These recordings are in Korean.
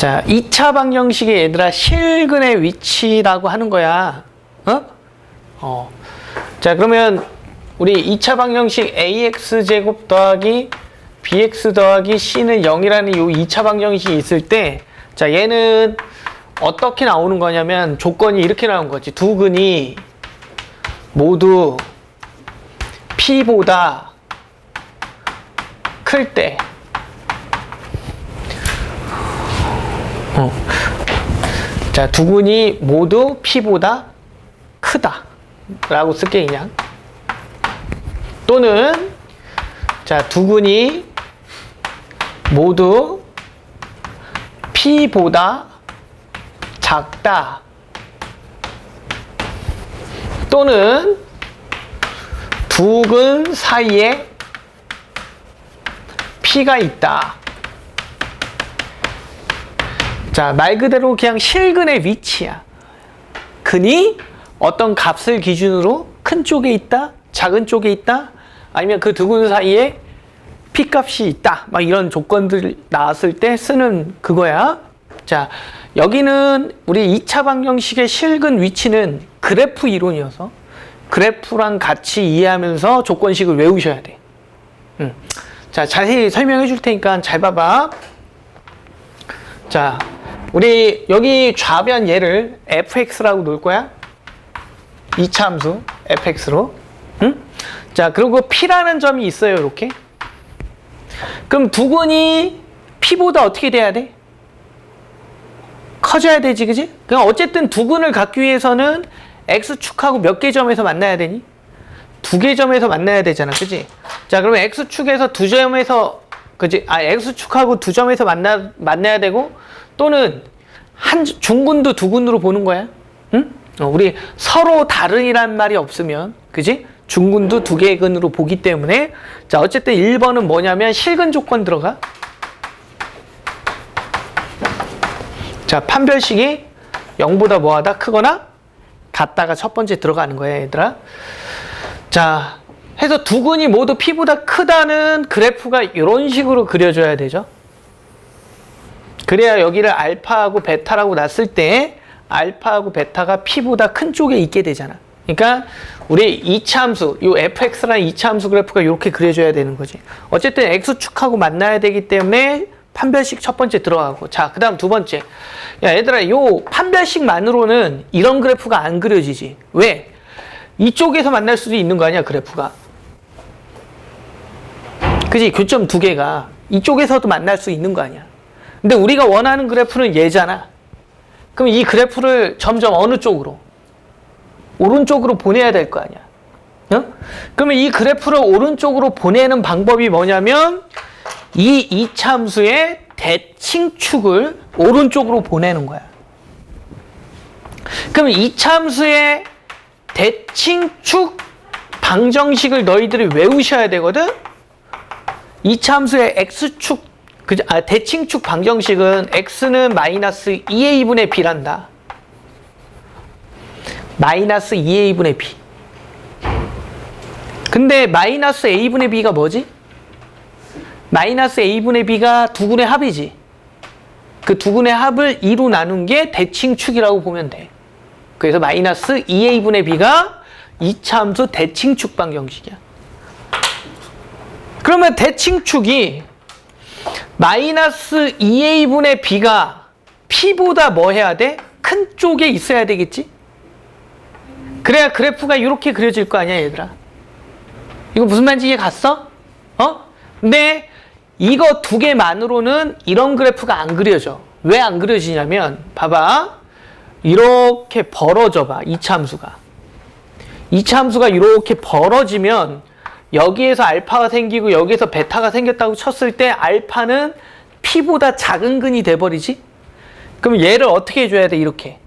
자, 2차 방정식의 얘들아 실근의 위치라고 하는 거야. 어? 어. 자, 그러면 우리 2차 방정식 ax 제곱 더하기 bx 더하기 c는 0이라는 이 2차 방정식이 있을 때 자, 얘는 어떻게 나오는 거냐면 조건이 이렇게 나온 거지. 두 근이 모두 p보다 클 때. 어. 자, 두 근이 모두 p보다 크다. 라고 쓸게 그냥. 또는 자, 두 근이 모두 p보다 작다. 또는 두 근 사이에 p가 있다. 자, 말 그대로 그냥 실근의 위치야. 근이 어떤 값을 기준으로 큰 쪽에 있다, 작은 쪽에 있다, 아니면 그두근 사이에 p 값이 있다. 막 이런 조건들 나왔을 때 쓰는 그거야. 자, 여기는 우리 2차 방정식의 실근 위치는 그래프 이론이어서 그래프랑 같이 이해하면서 조건식을 외우셔야 돼. 음. 자, 자세히 설명해 줄 테니까 잘 봐봐. 자, 우리 여기 좌변 얘를 fx라고 놓을 거야. 2차 함수 fx로. 응? 자, 그리고 p라는 점이 있어요, 이렇게. 그럼 두 근이 p보다 어떻게 돼야 돼? 커져야 되지, 그지? 그럼 어쨌든 두 근을 갖기 위해서는 x축하고 몇 개 점에서 만나야 되니? 두 개 점에서 만나야 되잖아, 그지? 자, 그러면 x축에서 두 점에서, 그지? 아, x축하고 두 점에서 만나, 만나야 되고, 또는 한, 중근도 두 근으로 보는 거야. 응? 어, 우리 서로 다른이란 말이 없으면, 그지? 중근도 두 개의 근으로 보기 때문에, 자, 어쨌든 1번은 뭐냐면 실근 조건 들어가. 자, 판별식이 0보다 뭐하다? 크거나 같다가 첫 번째 들어가는 거야, 얘들아. 자, 해서 두 근이 모두 p보다 크다는 그래프가 이런 식으로 그려져야 되죠. 그래야 여기를 알파하고 베타라고 놨을 때 알파하고 베타가 p보다 큰 쪽에 있게 되잖아. 그러니까 우리 2차 함수, 요 fx라는 2차 함수 그래프가 이렇게 그려져야 되는 거지. 어쨌든 x축하고 만나야 되기 때문에 판별식 첫 번째 들어가고 자, 그 다음 두 번째. 야, 얘들아, 요 판별식만으로는 이런 그래프가 안 그려지지. 왜? 이쪽에서 만날 수도 있는 거 아니야, 그래프가. 그지? 교점 두 개가 이쪽에서도 만날 수 있는 거 아니야. 근데 우리가 원하는 그래프는 얘잖아. 그럼 이 그래프를 점점 어느 쪽으로? 오른쪽으로 보내야 될 거 아니야. 어? 그러면 이 그래프를 오른쪽으로 보내는 방법이 뭐냐면 이 이참수의 대칭축을 오른쪽으로 보내는 거야. 그럼 이참수의 대칭축 방정식을 너희들이 외우셔야 되거든? 이참수의 x축 그죠? 아, 대칭축 방정식은 x는 마이너스 2a분의 b란다. 마이너스 2a분의 b. 근데 마이너스 a분의 b가 뭐지? 마이너스 a분의 b가 두 근의 합이지. 그두 근의 합을 2로 나눈 게 대칭축이라고 보면 돼. 그래서 마이너스 2a분의 b가 이차함수 대칭축 방정식이야. 그러면 대칭축이 마이너스 2a분의 b가 p보다 뭐 해야 돼? 큰 쪽에 있어야 되겠지? 그래야 그래프가 이렇게 그려질 거 아니야, 얘들아? 이거 무슨 말인지 이해 갔어? 어? 근데 이거 두 개만으로는 이런 그래프가 안 그려져. 왜 안 그려지냐면, 봐봐. 이렇게 벌어져 봐, 이차 함수가. 이차 함수가 이렇게 벌어지면 여기에서 알파가 생기고 여기에서 베타가 생겼다고 쳤을 때 알파는 p보다 작은 근이 돼버리지? 그럼 얘를 어떻게 해줘야 돼, 이렇게?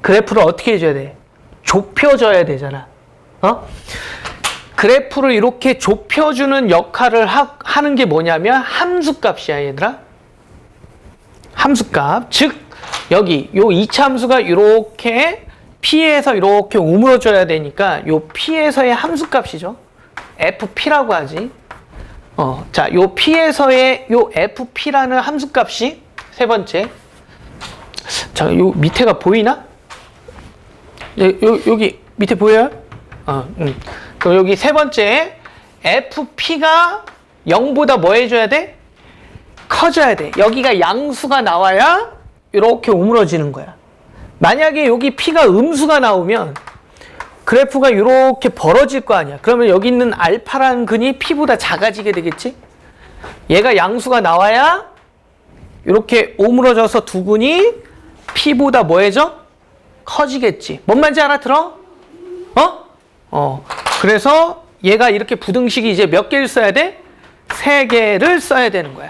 그래프를 어떻게 해줘야 돼? 좁혀져야 되잖아. 어? 그래프를 이렇게 좁혀주는 역할을 하, 하는 게 뭐냐면 함수값이야, 얘들아. 함수값. 즉, 여기 요 이차 함수가 이렇게 p에서 이렇게 우물어져야 되니까 요 p에서의 함수값이죠. Fp라고 하지. 어, 자, 요 p에서의 요 fp라는 함수값이 세 번째 자, 요 밑에가 보이나? 요, 요 여기 밑에 보여요? 어, 음. 그럼 여기 세 번째 FP가 0보다 뭐 해줘야 돼? 커져야 돼. 여기가 양수가 나와야 이렇게 오므러지는 거야. 만약에 여기 P가 음수가 나오면 그래프가 이렇게 벌어질 거 아니야. 그러면 여기 있는 알파라는 근이 P보다 작아지게 되겠지? 얘가 양수가 나와야 이렇게 오므러져서 두 근이 P보다 뭐해져? 커지겠지. 뭔 말인지 알아들어? 어? 어. 그래서 얘가 이렇게 부등식이 이제 몇 개를 써야 돼? 세 개를 써야 되는 거야.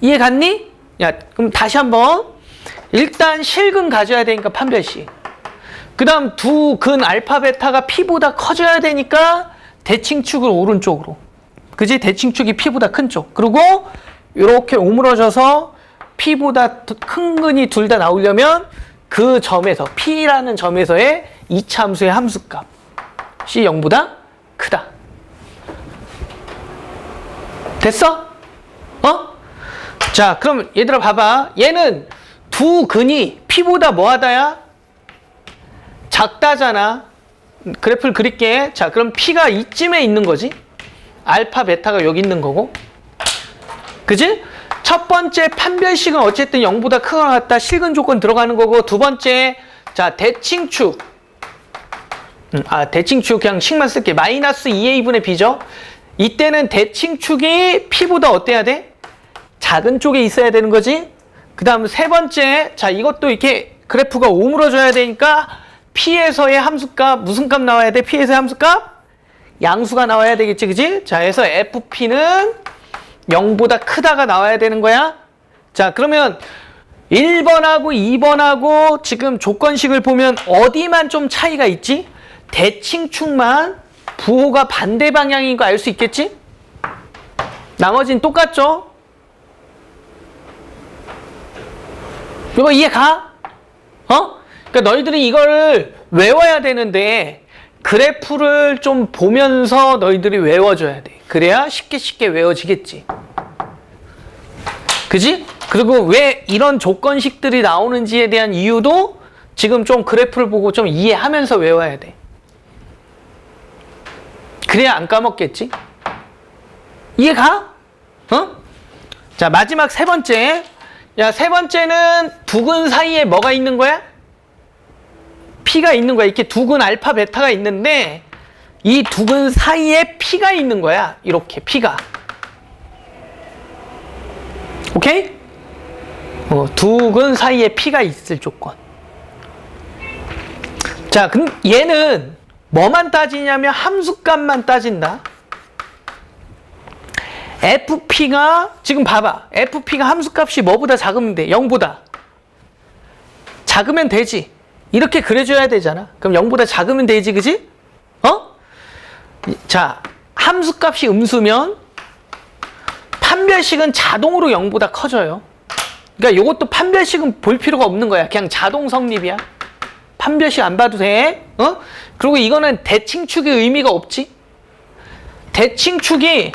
이해 갔니? 야, 그럼 다시 한번. 일단 실근 가져야 되니까 판별식. 그 다음 두 근 알파 베타가 P보다 커져야 되니까 대칭축을 오른쪽으로. 그지? 대칭축이 P보다 큰 쪽. 그리고 이렇게 오므러져서 P보다 더큰 근이 둘 다 나오려면 그 점에서 P라는 점에서의 이차 함수의 함수값 C 0보다 크다. 됐어? 어? 자, 그럼 얘들아 봐봐. 얘는 두 근이 P보다 뭐하다야? 작다잖아. 그래프를 그릴게. 자, 그럼 P가 이쯤에 있는 거지. 알파, 베타가 여기 있는 거고. 그지? 첫 번째 판별식은 어쨌든 0보다 크거나 같다. 실근 조건 들어가는 거고. 두 번째, 자, 대칭축. 음, 아, 대칭축 그냥 식만 쓸게. 마이너스 2a분의 b죠. 이때는 대칭축이 P보다 어때야 돼? 작은 쪽에 있어야 되는 거지. 그 다음 세 번째, 자, 이것도 이렇게 그래프가 오므러져야 되니까 P에서의 함수값, 무슨 값 나와야 돼? P에서의 함수값? 양수가 나와야 되겠지, 그지? 자, 그래서 FP는 0보다 크다가 나와야 되는 거야. 자, 그러면 1번하고 2번하고 지금 조건식을 보면 어디만 좀 차이가 있지? 대칭축만 부호가 반대 방향인 거 알 수 있겠지? 나머지는 똑같죠? 이거 이해 가? 어? 그러니까 너희들이 이거를 외워야 되는데 그래프를 좀 보면서 너희들이 외워줘야 돼. 그래야 쉽게 쉽게 외워지겠지. 그지? 그리고 왜 이런 조건식들이 나오는지에 대한 이유도 지금 좀 그래프를 보고 좀 이해하면서 외워야 돼. 그래야 안 까먹겠지? 이해 가? 어? 자, 마지막 세 번째. 야, 세 번째는 두 근 사이에 뭐가 있는 거야? P가 있는 거야. 이렇게 두근 알파, 베타가 있는데 이 두근 사이에 P가 있는 거야. 이렇게 P가. 오케이? 어, 두근 사이에 P가 있을 조건. 자, 그럼 얘는 뭐만 따지냐면 함수값만 따진다. FP가 지금 봐봐. FP가 함수값이 뭐보다 작으면 돼? 0보다. 작으면 되지. 이렇게 그려줘야 되잖아. 그럼 0보다 작으면 되지, 그지? 어? 자, 함수값이 음수면 판별식은 자동으로 0보다 커져요. 그러니까 이것도 판별식은 볼 필요가 없는 거야. 그냥 자동 성립이야. 판별식 안 봐도 돼. 어? 그리고 이거는 대칭축의 의미가 없지. 대칭축이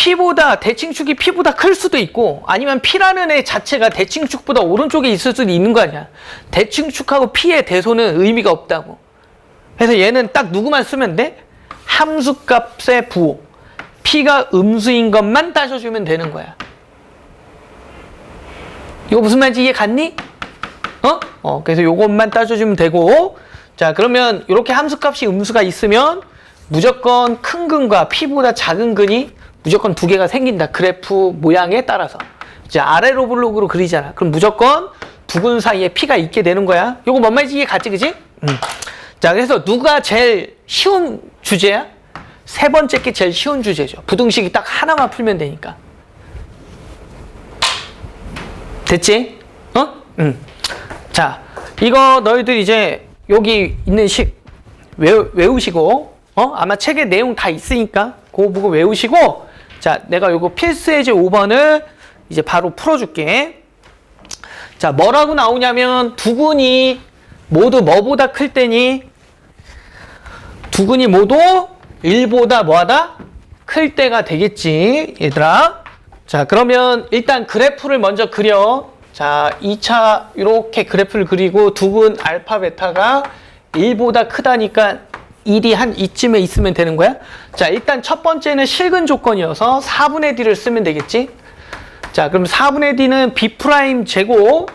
P보다 대칭축이 P보다 클 수도 있고 아니면 P라는 애 자체가 대칭축보다 오른쪽에 있을 수도 있는 거 아니야. 대칭축하고 P의 대소는 의미가 없다고. 그래서 얘는 딱 누구만 쓰면 돼? 함수값의 부호. P가 음수인 것만 따져주면 되는 거야. 이거 무슨 말인지 이해 갔니? 어? 어, 그래서 요것만 따져주면 되고, 자, 그러면 이렇게 함수값이 음수가 있으면 무조건 큰 근과 P보다 작은 근이 무조건 두 개가 생긴다. 그래프 모양에 따라서. 이제 아래로 블록으로 그리잖아. 그럼 무조건 두근 사이에 P가 있게 되는 거야. 요거 뭔 말인지 이해 갔지, 그지? 음. 자, 그래서 누가 제일 쉬운 주제야? 세 번째 게 제일 쉬운 주제죠. 부등식이 딱 하나만 풀면 되니까. 됐지? 어? 응. 자, 이거 너희들 이제 여기 있는 식 외우, 외우시고, 어? 아마 책에 내용 다 있으니까 그거 보고 외우시고, 자, 내가 요거 필수 예제 5번을 이제 바로 풀어줄게. 자, 뭐라고 나오냐면 두근이 모두 뭐보다 클 때니 두근이 모두 1보다 뭐하다? 클 때가 되겠지, 얘들아. 자, 그러면 일단 그래프를 먼저 그려. 자, 자, 2차 이렇게 그래프를 그리고 두근 알파 베타가 1보다 크다니까 1이 한 이쯤에 있으면 되는 거야? 자, 일단 첫 번째는 실근 조건이어서 4분의 D를 쓰면 되겠지? 자, 그럼 4분의 D는 B 프라임 제곱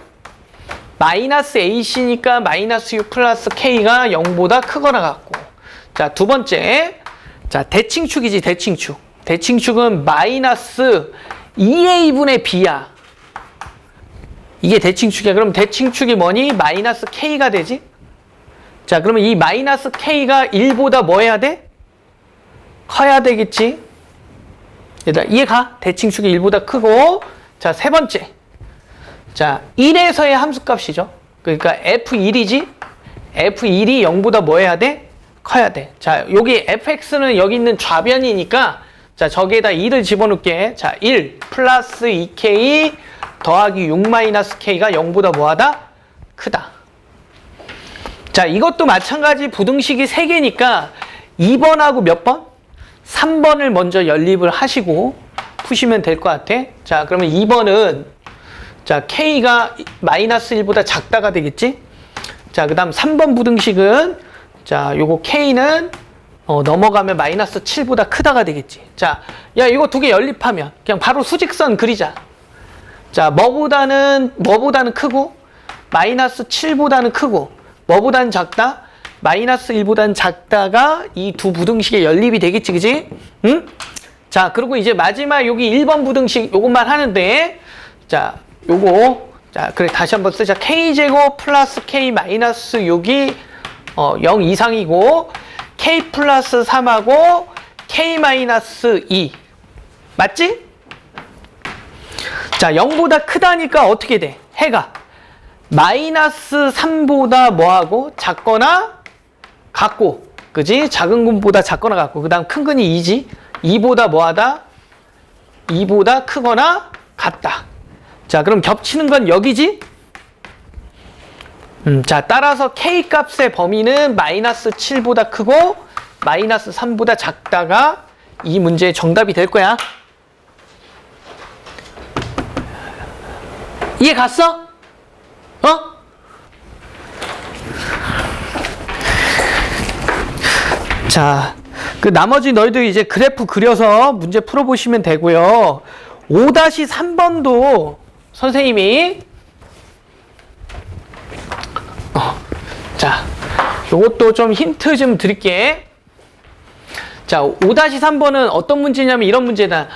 마이너스 AC니까 마이너스 U 플러스 K가 0보다 크거나 같고. 자, 두 번째. 자, 대칭축이지, 대칭축. 대칭축은 마이너스 2A분의 B야. 이게 대칭축이야. 그럼 대칭축이 뭐니? 마이너스 K가 되지? 자, 그러면 이 마이너스 K가 1보다 뭐 해야 돼? 커야 되겠지? 얘들아, 이해가? 대칭축이 1보다 크고. 자, 세 번째. 자, 1에서의 함수값이죠. 그러니까 F1이지? F1이 0보다 뭐 해야 돼? 커야 돼. 자, 여기 fx는 여기 있는 좌변이니까 자, 저기에다 2를 집어넣게. 자, 1 플러스 2k 더하기 6 마이너스 k가 0보다 뭐하다? 크다. 자, 이것도 마찬가지 부등식이 3개니까 2번하고 몇 번? 3번을 먼저 연립을 하시고 푸시면 될 것 같아. 자, 그러면 2번은 자, K가 마이너스 1보다 작다가 되겠지? 자, 그 다음 3번 부등식은 자, 요거 K는 어, 넘어가면 마이너스 7보다 크다가 되겠지. 자, 야, 이거 두 개 연립하면 그냥 바로 수직선 그리자. 자, 뭐보다는, 뭐보다는 크고, 마이너스 7보다는 크고, 뭐보다는 작다? 마이너스 1보다는 작다가 이 두 부등식의 연립이 되겠지, 그지? 응? 자, 그리고 이제 마지막 여기 1번 부등식 요것만 하는데, 자, 요거, 자, 그래, 다시 한번 쓰자. K제곱 플러스 K 마이너스 6이 어, 0 이상이고, K 플러스 3하고, K 마이너스 2. 맞지? 자, 0보다 크다니까 어떻게 돼? 해가 마이너스 3보다 뭐하고 작거나 같고 그지? 작은 근보다 작거나 같고 그 다음 큰 근이 2지 2보다 뭐하다? 2보다 크거나 같다 자 그럼 겹치는 건 여기지? 음, 자 따라서 K 값의 범위는 마이너스 7보다 크고 마이너스 3보다 작다가 이 문제의 정답이 될 거야 이해 갔어? 어? 자, 그 나머지 너희들 이제 그래프 그려서 문제 풀어보시면 되고요. 5-3번도 선생님이 어, 자, 요것도 좀 힌트 좀 드릴게. 자, 5-3번은 어떤 문제냐면 이런 문제다.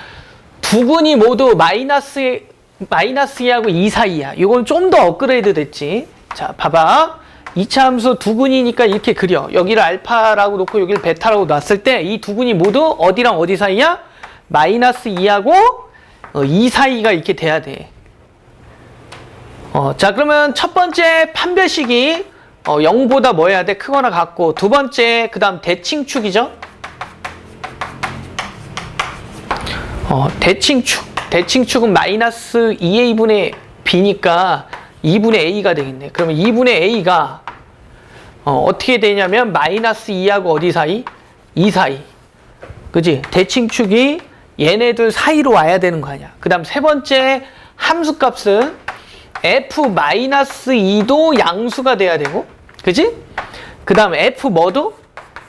두 근이 모두 마이너스 마이너스 2하고 2 사이야. 이건 좀 더 업그레이드 됐지. 자, 봐봐. 2차 함수 두 근이니까 이렇게 그려. 여기를 알파라고 놓고 여기를 베타라고 놨을 때 이두 근이 모두 어디랑 어디 사이야? 마이너스 2하고 어, 2 사이가 이렇게 돼야 돼. 어, 자, 그러면 첫 번째 판별식이 어, 0보다 뭐 해야 돼? 크거나 같고 두 번째 그 다음 대칭축이죠. 어, 대칭축. 대칭축은 마이너스 2a분의 b니까 2분의 a가 되겠네. 그러면 2분의 a가 어, 어떻게 되냐면 마이너스 2하고 어디 사이? 2 사이. 그지? 대칭축이 얘네들 사이로 와야 되는 거 아니야. 그 다음 세 번째 함수값은 f 마이너스 2도 양수가 돼야 되고 그지? 그 다음 f 뭐도?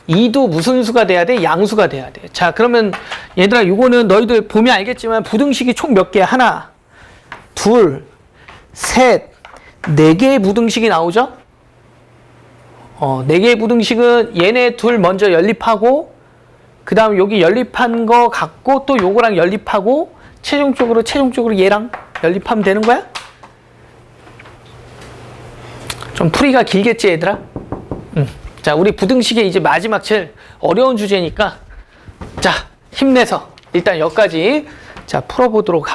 2도 무슨 수가 돼야 돼? 양수가 돼야 돼. 자, 그러면 얘들아, 이거는 너희들 보면 알겠지만 부등식이 총 몇 개? 하나, 둘, 셋, 네 개의 부등식이 나오죠? 어, 네 개의 부등식은 얘네 둘 먼저 연립하고, 그 다음 여기 연립한 거 갖고 또 요거랑 연립하고, 최종적으로, 최종적으로 얘랑 연립하면 되는 거야? 좀 풀이가 길겠지, 얘들아? 응. 자, 우리 부등식의 이제 마지막 제일 어려운 주제니까 자, 힘내서 일단 여기까지 자, 풀어보도록